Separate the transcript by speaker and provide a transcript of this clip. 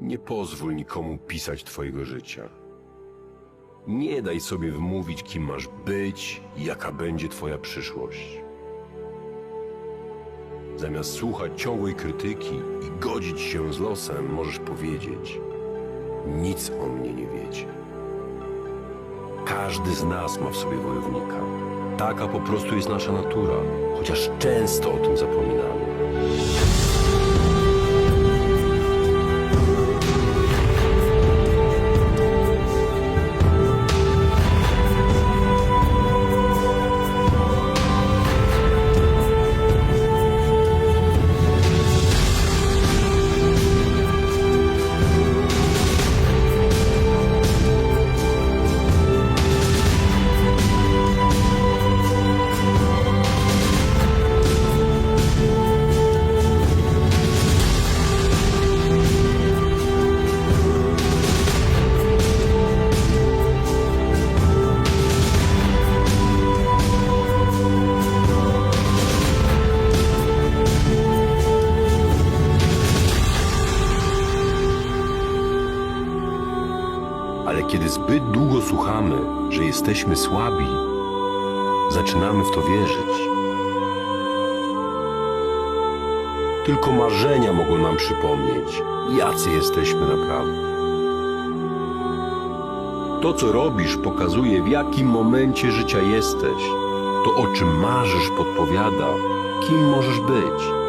Speaker 1: Nie pozwól nikomu pisać twojego życia. Nie daj sobie wmówić, kim masz być i jaka będzie twoja przyszłość. Zamiast słuchać ciągłej krytyki i godzić się z losem, możesz powiedzieć: Nic o mnie nie wiecie. Każdy z nas ma w sobie wojownika. Taka po prostu jest nasza natura, chociaż często o tym zapominamy. Ale kiedy zbyt długo słuchamy, że jesteśmy słabi, zaczynamy w to wierzyć. Tylko marzenia mogą nam przypomnieć, jacy jesteśmy naprawdę. To, co robisz, pokazuje, w jakim momencie życia jesteś. To, o czym marzysz, podpowiada, kim możesz być.